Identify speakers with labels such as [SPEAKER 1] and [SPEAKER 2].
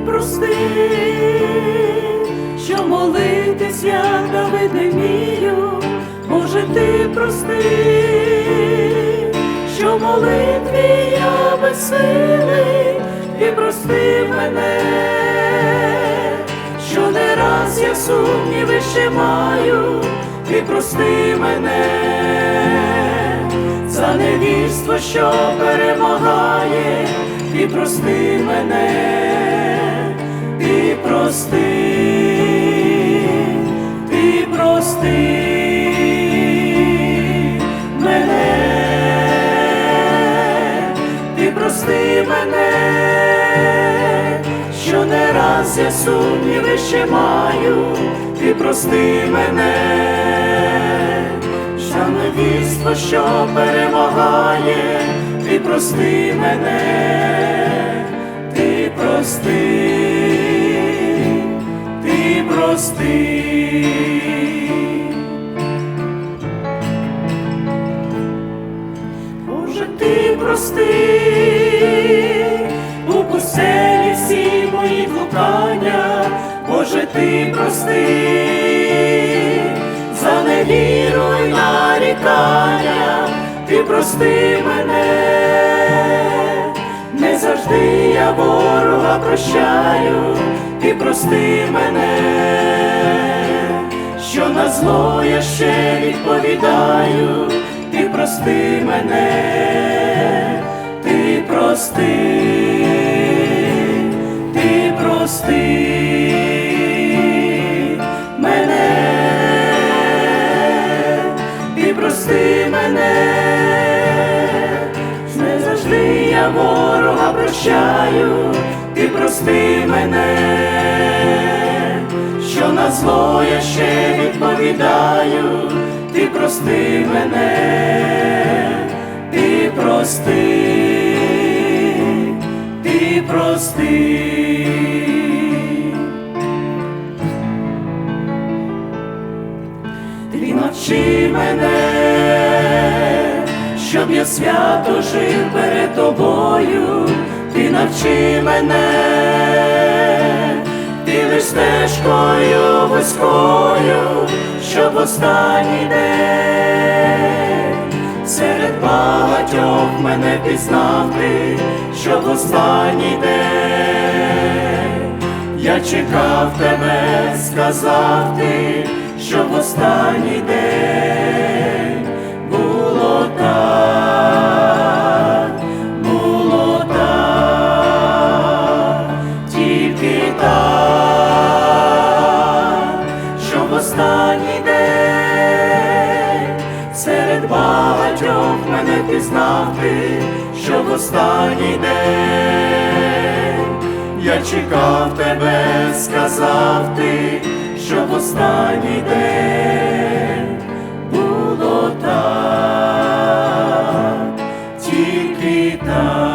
[SPEAKER 1] ти прости, що молитись я Давид не вмію, може ти прости, що молитві я безсилий, ти прости мене, що не раз я сумніви ще маю, ти прости мене, за невірство, що перемагає, ти прости мене, що не раз я сумніви ще маю, ти прости мене, за невірство, що перемагає, ти прости мене, ти прости, ти прости. Ти прости, мої Боже, ти прости, за невіру й нарікання, ти прости мене, не завжди я ворога прощаю, ти прости мене. Що на зло я ще відповідаю, ти прости мене, ти прости, прощаю, ти прости мене що на зло я ще відповідаю, ти прости мене, ти прости, ти прости. Ти навчи мене, щоб я свято жив перед тобою, ти навчи мене. Ти лиш стежкою вузькою, щоб останній день серед багатьох мене пізнав ти, щоб останній день я чекав тебе, сказав ти, щоб останній день мене що в останній день я чекав тебе, сказав ти, що в останній день було так, тільки так.